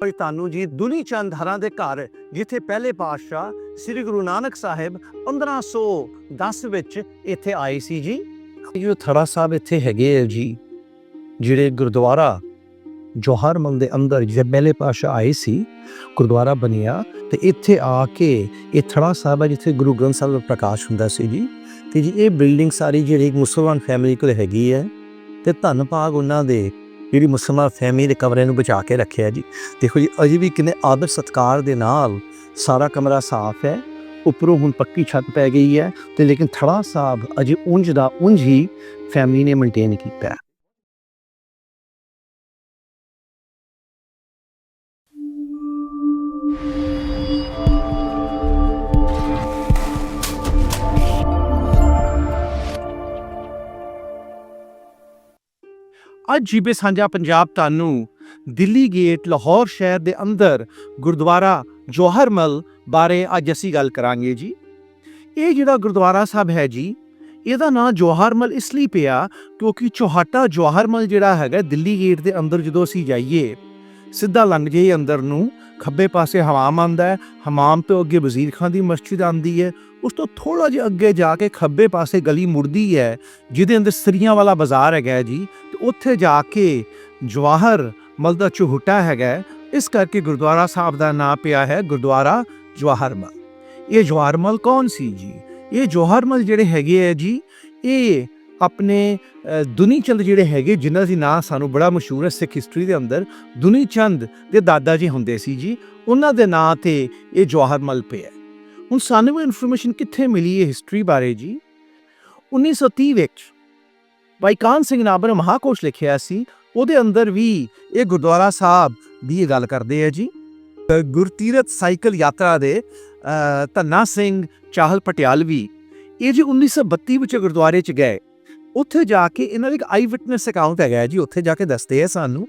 ਭਾਈ ਤੁਹਾਨੂੰ ਜੀ ਦੁਨੀ ਚੰਦ ਹਰਾਂ ਦੇ ਘਰ, ਜਿੱਥੇ ਪਹਿਲੇ ਪਾਤਸ਼ਾਹ ਸ੍ਰੀ ਗੁਰੂ ਨਾਨਕ ਸਾਹਿਬ 1510 ਵਿੱਚ ਇੱਥੇ ਆਏ ਸੀ ਜੀ। ਇਹ ਥੜਾ ਸਾਹਿਬ ਇੱਥੇ ਹੈਗੇ ਆ ਜੀ, ਜਿਹੜੇ ਗੁਰਦੁਆਰਾ ਜੋਹਰ ਮਲ ਦੇ ਅੰਦਰ ਜਿਹੜੇ ਪਹਿਲੇ ਪਾਤਸ਼ਾਹ ਆਏ ਸੀ, ਗੁਰਦੁਆਰਾ ਬਣਿਆ ਤੇ ਇੱਥੇ ਆ ਕੇ ਇਹ ਥੜਾ ਸਾਹਿਬ ਹੈ ਜਿੱਥੇ ਗੁਰੂ ਗ੍ਰੰਥ ਸਾਹਿਬ ਦਾ ਪ੍ਰਕਾਸ਼ ਹੁੰਦਾ ਸੀ ਜੀ। ਤੇ ਜੀ ਇਹ ਬਿਲਡਿੰਗ ਸਾਰੀ ਜਿਹੜੀ ਇੱਕ ਮੁਸਲਮਾਨ ਫੈਮਿਲੀ ਕੋਲ ਹੈਗੀ ਹੈ ਤੇ ਧੰਨ ਭਾਗ ਉਹਨਾਂ ਦੇ ਜਿਹੜੀ ਮੁਸਲਮਾਨ ਫੈਮਿਲੀ ਦੇ ਕਮਰੇ ਨੂੰ ਬਚਾ ਕੇ ਰੱਖਿਆ ਜੀ। ਦੇਖੋ ਜੀ, ਅਜੇ ਵੀ ਕਿੰਨੇ ਆਦਰ ਸਤਕਾਰ ਦੇ ਨਾਲ ਸਾਰਾ ਕਮਰਾ ਸਾਫ਼ ਹੈ, ਉੱਪਰੋਂ ਹੁਣ ਪੱਕੀ ਛੱਤ ਪੈ ਗਈ ਹੈ ਤੇ ਲੇਕਿਨ ਥੜਾ ਸਾਹਿਬ ਅਜੇ ਉਂਝ ਦਾ ਉਂਝ ਹੀ ਫੈਮਿਲੀ ਨੇ ਮੇਨਟੇਨ ਕੀਤਾ ਹੈ। ਅੱਜ ਜੀਬੇ ਸਾਂਝਾ ਪੰਜਾਬ ਤੁਹਾਨੂੰ ਦਿੱਲੀ ਗੇਟ, ਲਾਹੌਰ ਸ਼ਹਿਰ ਦੇ ਅੰਦਰ ਗੁਰਦੁਆਰਾ ਜੋਹਰਮਲ ਬਾਰੇ ਅੱਜ ਅਸੀਂ ਗੱਲ ਕਰਾਂਗੇ ਜੀ। ਇਹ ਜਿਹੜਾ ਗੁਰਦੁਆਰਾ ਸਾਹਿਬ ਹੈ ਜੀ, ਇਹਦਾ ਨਾਮ ਜੋਹਰਮਲ ਇਸ ਲਈ ਪਿਆ ਕਿਉਂਕਿ ਚੌਹਾਟਾ ਜੋਹਰਮਲ ਜਿਹੜਾ ਹੈਗਾ ਦਿੱਲੀ ਗੇਟ ਦੇ ਅੰਦਰ ਜਦੋਂ ਅਸੀਂ ਜਾਈਏ, ਸਿੱਧਾ ਲੰਘ ਜਾਈਏ ਅੰਦਰ ਨੂੰ, ਖੱਬੇ ਪਾਸੇ ਹਮਾਮ ਆਂਦਾ ਹੈ, ਹਮਾਮ ਤੋਂ ਅੱਗੇ ਵਜ਼ੀਰ ਖਾਨ ਦੀ ਮਸਜਿਦ ਆਂਦੀ ਹੈ ਉਸ ਤੋਂ ਥੋੜਾ ਜਿਹਾ ਅੱਗੇ ਜਾ ਕੇ ਖੱਬੇ ਪਾਸੇ ਗਲੀ ਮੁੜਦੀ ਹੈ, ਜਿਹਦੇ ਅੰਦਰ ਸਰੀਆਂ ਵਾਲਾ ਬਾਜ਼ਾਰ ਹੈਗਾ ਜੀ। ਤੇ ਉੱਥੇ ਜਾ ਕੇ ਜਵਾਹਰ ਮਲ ਦਾ ਚੁਹਟਾ ਹੈਗਾ ਇਸ ਕਰਕੇ ਗੁਰਦੁਆਰਾ ਸਾਹਿਬ ਦਾ ਨਾਂ ਪਿਆ ਹੈ ਗੁਰਦੁਆਰਾ ਜਵਾਹਰਮਲ ਇਹ ਜਵਾਹਰਮਲ ਕੌਣ ਸੀ ਜੀ? ਇਹ ਜਵਾਹਰਮਲ ਜਿਹੜੇ ਹੈਗੇ ਹੈ ਜੀ, ਇਹ ਆਪਣੇ ਦੁਨੀ ਚੰਦ ਜਿਹੜੇ ਹੈਗੇ, ਜਿਨ੍ਹਾਂ ਦੀ ਨਾਂ ਸਾਨੂੰ ਬੜਾ ਮਸ਼ਹੂਰ ਹੈ ਸਿੱਖ ਹਿਸਟਰੀ ਦੇ ਅੰਦਰ ਦੁਨੀ ਚੰਦ ਦੇ ਦਾਦਾ ਜੀ ਹੁੰਦੇ ਸੀ ਜੀ। ਉਹਨਾਂ ਦੇ ਨਾਂ ਤੇ ਇਹ ਜਵਾਹਰਮਲ ਪਿਆ ਹੁਣ ਸਾਨੂੰ ਇਨਫੋਰਮੇਸ਼ਨ ਕਿੱਥੇ ਮਿਲੀ ਹੈ ਹਿਸਟਰੀ ਬਾਰੇ ਜੀ? 1930 ਵਿੱਚ ਭਾਈ ਕਾਨ ਸਿੰਘ ਨਾਬਰ ਨੇ ਮਹਾਕੋਸ਼ ਲਿਖਿਆ ਸੀ ਉਹਦੇ ਅੰਦਰ ਵੀ ਇਹ ਗੁਰਦੁਆਰਾ ਸਾਹਿਬ ਦੀ ਇਹ ਗੱਲ ਕਰਦੇ ਆ ਜੀ। ਅ, ਗੁਰਤੀਰਥ ਸਾਈਕਲ ਯਾਤਰਾ ਦੇ ਅ, ਧੰਨਾ ਸਿੰਘ ਚਾਹਲ ਪਟਿਆਲਵੀ ਇਹ ਜੀ 1932 ਵਿੱਚ ਗੁਰਦੁਆਰੇ ਚ ਗਏ। ਉੱਥੇ ਜਾ ਕੇ ਇਹਨਾਂ ਦਾ ਇੱਕ ਆਈ ਵਿਟਨੈਸ ਅਕਾਊਂਟ ਹੈਗਾ ਹੈ ਜੀ ਉੱਥੇ ਜਾ ਕੇ ਦੱਸਦੇ ਆ ਸਾਨੂੰ।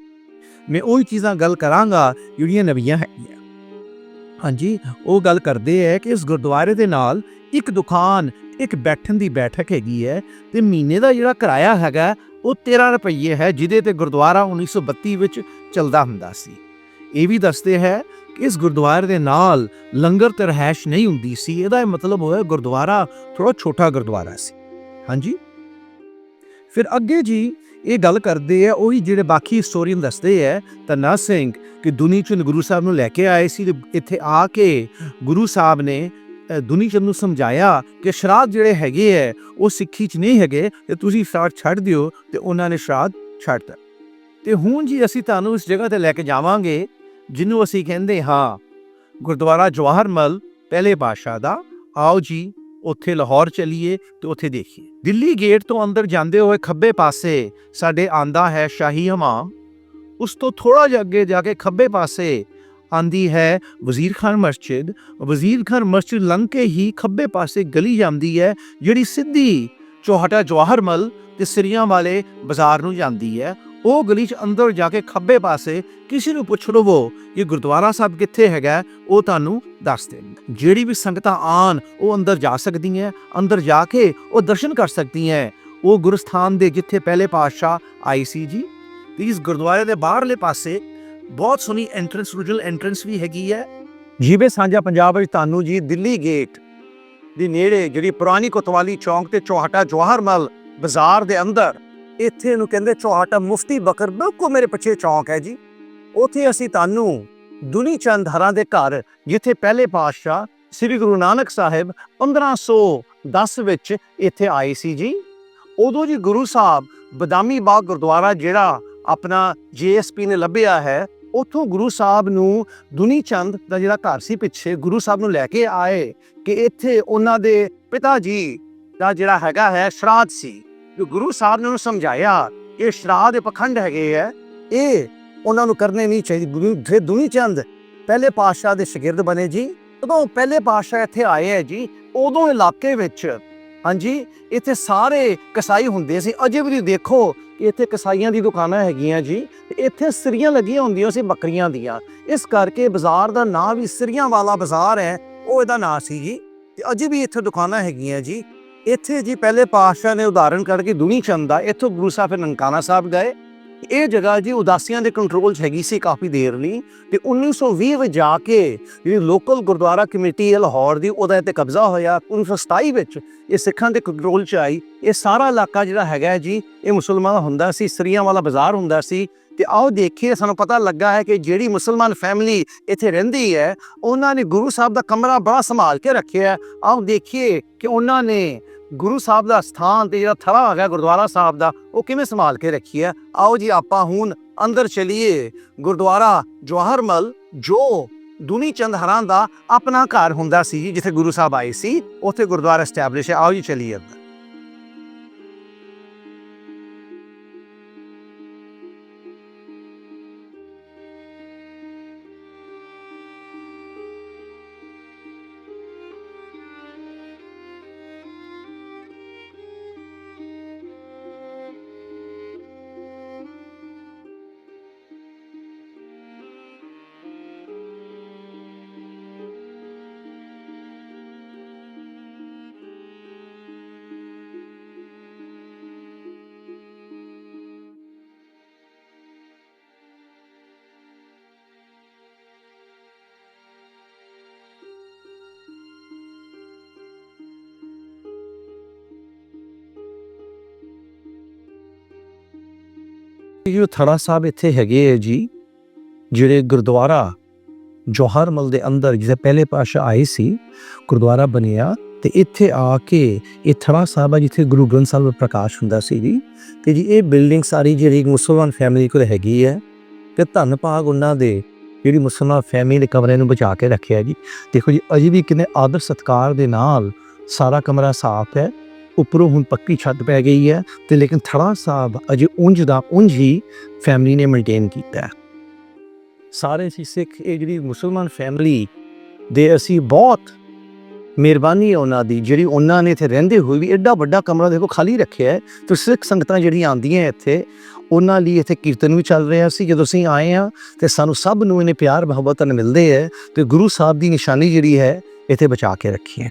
ਮੈਂ ਉਹੀ ਚੀਜ਼ਾਂ ਗੱਲ ਕਰਾਂਗਾ ਜਿਹੜੀਆਂ ਨਵੀਆਂ ਹੈਗੀਆਂ। ਹਾਂਜੀ, ਉਹ ਗੱਲ ਕਰਦੇ ਐ ਕਿ ਇਸ ਗੁਰਦੁਆਰੇ ਦੇ ਨਾਲ ਇੱਕ ਦੁਕਾਨ, ਇੱਕ ਬੈਠਣ ਦੀ ਬੈਠਕ ਹੈਗੀ ਹੈ ਤੇ ਮਹੀਨੇ ਦਾ ਜਿਹੜਾ ਕਿਰਾਇਆ ਹੈਗਾ, ਉਹ 13 ਰੁਪਏ ਹੈ, ਜਿਹਦੇ ਤੇ ਗੁਰਦੁਆਰਾ 1932 ਵਿੱਚ ਚੱਲਦਾ ਹੁੰਦਾ ਸੀ। ਇਹ ਵੀ ਦੱਸਦੇ ਹੈ ਕਿ ਇਸ ਗੁਰਦੁਆਰੇ ਦੇ ਨਾਲ ਲੰਗਰ ਤੇ ਰਹਿਸ਼ ਨਹੀਂ ਹੁੰਦੀ ਸੀ, ਇਹਦਾ ਇਹ ਮਤਲਬ ਹੋਇਆ ਗੁਰਦੁਆਰਾ ਥੋੜਾ ਛੋਟਾ ਗੁਰਦੁਆਰਾ ਸੀ। ਹਾਂਜੀ? ਫਿਰ ਅੱਗੇ ਜੀ ਇਹ ਗੱਲ ਕਰਦੇ ਆ ਉਹੀ ਜਿਹੜੇ ਬਾਕੀ ਹਿਸਟੋਰੀਅਨ ਦੱਸਦੇ ਆ ਤਨਾ ਸਿੰਘ ਕਿ ਦੁਨੀ ਚੰਦ ਗੁਰੂ ਸਾਹਿਬ ਨੂੰ ਲੈ ਕੇ ਆਏ ਸੀ ਤੇ ਇੱਥੇ ਆ ਕੇ ਗੁਰੂ ਸਾਹਿਬ ਨੇ ਅ, ਦੁਨੀ ਚੰਦ ਨੂੰ ਸਮਝਾਇਆ ਕਿ ਸ਼ਰਾਧ ਜਿਹੜੇ ਹੈਗੇ ਐ ਉਹ ਸਿੱਖੀ ਚ ਨਹੀਂ ਹੈਗੇ ਤੇ ਤੁਸੀਂ ਸ਼ਰਾਧ ਛੱਡ ਦਿਓ ਤੇ ਉਹਨਾਂ ਨੇ ਸ਼ਰਾਧ ਛੱਡਤਾ ਤੇ ਹੁਣ ਜੀ ਅਸੀਂ ਤੁਹਾਨੂੰ ਇਸ ਜਗ੍ਹਾ ਤੇ ਲੈ ਕੇ ਜਾਵਾਂਗੇ ਜਿਹਨੂੰ ਅਸੀਂ ਕਹਿੰਦੇ ਹਾਂ ਗੁਰਦੁਆਰਾ ਜਵਾਹਰ ਜਵਾਹਰਮਲ ਪਹਿਲੇ ਪਾਤਸ਼ਾਹ ਦਾ। ਆਓ ਜੀ। ਉੱਥੇ ਲਾਹੌਰ ਚਲੀਏ ਤੇ ਉੱਥੇ ਦੇਖੀਏ। ਦਿੱਲੀ ਗੇਟ ਤੋਂ ਅੰਦਰ ਜਾਂਦੇ ਹੋਏ ਖੱਬੇ ਪਾਸੇ ਸਾਡੇ ਆਂਦਾ ਹੈ ਸ਼ਾਹੀ ਹਮਾਮ। ਉਸ ਤੋਂ ਥੋੜਾ ਜਿਹਾ ਅੱਗੇ ਜਾ ਕੇ ਖੱਬੇ ਪਾਸੇ ਆਂਦੀ ਹੈ ਵਜ਼ੀਰ ਖਾਨ ਮਸਜਿਦ। ਵਜ਼ੀਰ ਖਾਨ ਮਸਜਿਦ ਲੰਘ ਕੇ ਹੀ ਖੱਬੇ ਪਾਸੇ ਗਲੀ ਜਾਂਦੀ ਹੈ, ਜਿਹੜੀ ਸਿੱਧੀ ਚੌਹਟਾ ਜਵਾਹਰਮਲ ਤੇ ਸਰੀਆਂ ਵਾਲੇ ਬਾਜ਼ਾਰ ਨੂੰ ਜਾਂਦੀ ਹੈ। ਉਹ ਗਲੀ 'ਚ ਅੰਦਰ ਜਾ ਕੇ ਖੱਬੇ ਪਾਸੇ ਕਿਸੇ ਨੂੰ ਪੁੱਛ ਲਵੋ ਕਿ ਗੁਰਦੁਆਰਾ ਸਾਹਿਬ ਕਿੱਥੇ ਹੈਗਾ ਉਹ ਤੁਹਾਨੂੰ ਦੱਸ ਦੇਣਗੇ ਜਿਹੜੀ ਵੀ ਸੰਗਤਾਂ ਆਣ ਉਹ ਅੰਦਰ ਜਾ ਸਕਦੀਆਂ ਅੰਦਰ ਜਾ ਕੇ ਉਹ ਦਰਸ਼ਨ ਕਰ ਸਕਦੀਆਂ ਉਹ ਗੁਰਸਥਾਨ ਦੇ ਜਿੱਥੇ ਪਹਿਲੇ ਪਾਤਸ਼ਾਹ ਆਈ ਸੀ ਜੀ, ਤੇ ਇਸ ਗੁਰਦੁਆਰੇ ਦੇ ਬਾਹਰਲੇ ਪਾਸੇ ਬਹੁਤ ਸੋਹਣੀ ਐਂਟਰੈਂਸ ਰੂਜਲ ਐਂਟਰੈਂਸ ਵੀ ਹੈਗੀ ਹੈ। ਜੀਵੇ ਸਾਂਝਾ ਪੰਜਾਬ ਵਿੱਚ ਤੁਹਾਨੂੰ ਜੀ ਦਿੱਲੀ ਗੇਟ ਦੇ ਨੇੜੇ ਜਿਹੜੀ ਪੁਰਾਣੀ ਕੋਤਵਾਲੀ ਚੌਂਕ ਤੇ ਚੌਹਾਟਾ ਜਵਾਹਰਮਲ ਬਾਜ਼ਾਰ ਦੇ ਅੰਦਰ ਇੱਥੇ ਨੂੰ ਕਹਿੰਦੇ ਚੌਹਾਟਾ ਮੁਫਤੀ ਬਕਰ ਬਿਲਕੁਲ ਮੇਰੇ ਪਿੱਛੇ ਚੌਂਕ ਹੈ ਜੀ। ਉੱਥੇ ਅਸੀਂ ਤੁਹਾਨੂੰ ਦੁਨੀ ਚੰਦ ਹਰਾਂ ਦੇ ਘਰ, ਜਿੱਥੇ ਪਹਿਲੇ ਪਾਤਸ਼ਾਹ ਸ੍ਰੀ ਗੁਰੂ ਨਾਨਕ ਸਾਹਿਬ 1510 ਵਿੱਚ ਇੱਥੇ ਆਏ ਸੀ ਜੀ। ਉਦੋਂ ਜੀ ਗੁਰੂ ਸਾਹਿਬ ਬਦਾਮੀ ਬਾਗ ਗੁਰਦੁਆਰਾ ਜਿਹੜਾ ਆਪਣਾ ਜੀਐਸਪੀ ਨੇ ਲੱਭਿਆ ਹੈ, ਉੱਥੋਂ ਗੁਰੂ ਸਾਹਿਬ ਨੂੰ ਦੁਨੀ ਚੰਦ ਦਾ ਜਿਹੜਾ ਘਰ ਸੀ ਪਿੱਛੇ, ਗੁਰੂ ਸਾਹਿਬ ਨੂੰ ਲੈ ਕੇ ਆਏ ਕਿ ਇੱਥੇ ਉਹਨਾਂ ਦੇ ਪਿਤਾ ਜੀ ਦਾ ਜਿਹੜਾ ਹੈਗਾ ਹੈ ਸ਼ਰਾਧ ਸੀ। ਕਿ ਗੁਰੂ ਸਾਹਿਬ ਨੇ ਉਹਨੂੰ ਸਮਝਾਇਆ ਇਹ ਸ਼ਰਾਧ ਦੇ ਪਖੰਡ ਹੈਗੇ ਹੈ ਇਹ ਉਹਨਾਂ ਨੂੰ ਕਰਨੇ ਨਹੀਂ ਚਾਹੀਦੇ। ਗੁਰੂ ਫਿਰ ਦੁਨੀ ਚੰਦ ਪਹਿਲੇ ਪਾਤਸ਼ਾਹ ਦੇ ਸ਼ਾਗਿਰਦ ਬਣੇ ਜੀ। ਜਦੋਂ ਪਹਿਲੇ ਪਾਤਸ਼ਾਹ ਇੱਥੇ ਆਏ ਹੈ ਜੀ, ਉਦੋਂ ਇਲਾਕੇ ਵਿੱਚ, ਹਾਂਜੀ, ਇੱਥੇ ਸਾਰੇ ਕਸਾਈ ਹੁੰਦੇ ਸੀ। ਅਜੇ ਵੀ ਤੁਸੀਂ ਦੇਖੋ ਕਿ ਇੱਥੇ ਕਸਾਈਆਂ ਦੀ ਦੁਕਾਨਾਂ ਹੈਗੀਆਂ ਜੀ ਇੱਥੇ ਸਰੀਆਂ ਲੱਗੀਆਂ ਹੁੰਦੀਆਂ ਸੀ ਬੱਕਰੀਆਂ ਦੀਆਂ। ਇਸ ਕਰਕੇ ਬਾਜ਼ਾਰ ਦਾ ਨਾਂ ਵੀ ਸਰੀਆਂ ਵਾਲਾ ਬਾਜ਼ਾਰ ਹੈ, ਉਹ ਇਹਦਾ ਨਾਂ ਸੀ ਜੀ। ਤੇ ਅਜੇ ਵੀ ਇੱਥੇ ਦੁਕਾਨਾਂ ਹੈਗੀਆਂ ਜੀ। ਇੱਥੇ ਜੀ ਪਹਿਲੇ ਪਾਤਸ਼ਾਹ ਨੇ ਉਦਾਹਰਣ ਕਰਕੇ ਦੁਨੀ ਚੰਦ ਦਾ, ਇੱਥੋਂ ਗੁਰੂ ਸਾਹਿਬ ਨਨਕਾਣਾ ਸਾਹਿਬ ਗਏ। ਇਹ ਜਗ੍ਹਾ ਜੀ ਉਦਾਸੀਆਂ ਦੇ ਕੰਟਰੋਲ 'ਚ ਹੈਗੀ ਸੀ ਕਾਫੀ ਦੇਰ ਲਈ ਤੇ 1920 ਵਿੱਚ ਜਾ ਕੇ ਜਿਹੜੀ ਲੋਕਲ ਗੁਰਦੁਆਰਾ ਕਮੇਟੀ ਹੈ ਲਾਹੌਰ ਦੀ, ਉਹਦਾ ਤੇ ਕਬਜ਼ਾ ਹੋਇਆ। 1927 ਵਿੱਚ ਇਹ ਸਿੱਖਾਂ ਦੇ ਕੰਟਰੋਲ 'ਚ ਆਈ। ਇਹ ਸਾਰਾ ਇਲਾਕਾ ਜਿਹੜਾ ਹੈਗਾ ਜੀ, ਇਹ ਮੁਸਲਮਾਨ ਹੁੰਦਾ ਸੀ, ਸਰੀਆਂ ਵਾਲਾ ਬਾਜ਼ਾਰ ਹੁੰਦਾ ਸੀ। ਤੇ ਆਓ ਦੇਖੀਏ, ਸਾਨੂੰ ਪਤਾ ਲੱਗਾ ਹੈ ਕਿ ਜਿਹੜੀ ਮੁਸਲਮਾਨ ਫੈਮਿਲੀ ਇੱਥੇ ਰਹਿੰਦੀ ਹੈ, ਉਹਨਾਂ ਨੇ ਗੁਰੂ ਸਾਹਿਬ ਦਾ ਕਮਰਾ ਬੜਾ ਸੰਭਾਲ ਕੇ ਰੱਖਿਆ ਆਓ ਦੇਖੀਏ ਕਿ ਉਹਨਾਂ ਨੇ ਗੁਰੂ ਸਾਹਿਬ ਦਾ ਸਥਾਨ ਤੇ ਜਿਹੜਾ ਥੜਾ ਹੈਗਾ ਗੁਰਦੁਆਰਾ ਸਾਹਿਬ ਦਾ, ਉਹ ਕਿਵੇਂ ਸੰਭਾਲ ਕੇ ਰੱਖੀ ਹੈ ਆਓ ਜੀ, ਆਪਾਂ ਹੁਣ ਅੰਦਰ ਚਲੀਏ। ਗੁਰਦੁਆਰਾ ਜਵਾਹਰਮਲ, ਜੋ ਦੁਨੀ ਚੰਦ ਹਰਾਂ ਦਾ ਆਪਣਾ ਘਰ ਹੁੰਦਾ ਸੀ, ਜਿੱਥੇ ਗੁਰੂ ਸਾਹਿਬ ਆਏ ਸੀ, ਉੱਥੇ ਗੁਰਦੁਆਰਾ ਸਟੈਬਲਿਸ਼ ਹੈ। ਆਓ ਜੀ, ਚਲੀਏ ਅੰਦਰ। ਜੋ ਥੜਾ ਸਾਹਿਬ ਇੱਥੇ ਹੈਗੇ ਹੈ ਜੀ, ਜਿਹੜੇ ਗੁਰਦੁਆਰਾ ਜੋਹਰਮਲ ਦੇ ਅੰਦਰ ਜਿਸੇ ਪਹਿਲੇ ਪਾਸ਼ਾ ਆਏ ਸੀ, ਗੁਰਦੁਆਰਾ ਬਣਿਆ ਤੇ ਇੱਥੇ ਆ ਕੇ ਇਹ ਥੜਾ ਸਾਹਿਬ ਆ ਜਿੱਥੇ ਗੁਰੂ ਗ੍ਰੰਥ ਸਾਹਿਬ ਦਾ ਪ੍ਰਕਾਸ਼ ਹੁੰਦਾ ਸੀ ਜੀ। ਤੇ ਜੀ ਇਹ ਬਿਲਡਿੰਗ ਸਾਰੀ ਜਿਹੜੀ ਮੁਸਲਮਾਨ ਫੈਮਿਲੀ ਕੋਲ ਹੈਗੀ ਹੈ ਤੇ ਧੰਨ ਭਾਗ ਉਹਨਾਂ ਦੇ ਜਿਹੜੀ ਮੁਸਲਮਾਨ ਫੈਮਿਲੀ ਦੇ ਕਮਰੇ ਨੂੰ ਬਚਾ ਕੇ ਰੱਖਿਆ ਜੀ। ਦੇਖੋ ਜੀ, ਅਜੇ ਵੀ ਕਿੰਨੇ ਆਦਰ ਸਤਕਾਰ ਦੇ ਨਾਲ ਸਾਰਾ ਕਮਰਾ ਸਾਫ਼ ਹੈ। ਉੱਪਰੋਂ ਹੁਣ ਪੱਕੀ ਛੱਤ ਪੈ ਗਈ ਹੈ ਤੇ ਲੇਕਿਨ ਥੜਾ ਸਾਹਿਬ ਅਜੇ ਉਂਝ ਦਾ ਉਂਝ ਹੀ ਫੈਮਿਲੀ ਨੇ ਮੇਨਟੇਨ ਕੀਤਾ ਹੈ। ਸਾਰੇ ਸੀ ਸਿੱਖ, ਇਹ ਜਿਹੜੀ ਮੁਸਲਮਾਨ ਫੈਮਿਲੀ ਦੇ ਅਸੀਂ ਬਹੁਤ ਮਿਹਰਬਾਨੀ ਹੈ ਉਹਨਾਂ ਦੀ, ਜਿਹੜੀ ਉਹਨਾਂ ਨੇ ਇੱਥੇ ਰਹਿੰਦੇ ਹੋਏ ਵੀ ਐਡਾ ਵੱਡਾ ਕਮਰਾ ਦੇਖੋ ਖਾਲੀ ਰੱਖਿਆ ਹੈ, ਤੇ ਸਿੱਖ ਸੰਗਤਾਂ ਜਿਹੜੀਆਂ ਆਉਂਦੀਆਂ ਇੱਥੇ, ਉਹਨਾਂ ਲਈ ਇੱਥੇ ਕੀਰਤਨ ਵੀ ਚੱਲ ਰਿਹਾ ਸੀ। ਜਦੋਂ ਅਸੀਂ ਆਏ ਆ ਤੇ ਸਾਨੂੰ ਸਭ ਨੂੰ ਇਹਨੇ ਪਿਆਰ ਮੁਹੱਬਤ ਨਾਲ ਮਿਲਦੇ ਹੈ ਤੇ ਗੁਰੂ ਸਾਹਿਬ ਦੀ ਨਿਸ਼ਾਨੀ ਜਿਹੜੀ ਹੈ ਇੱਥੇ ਬਚਾ ਕੇ ਰੱਖੀ ਹੈ।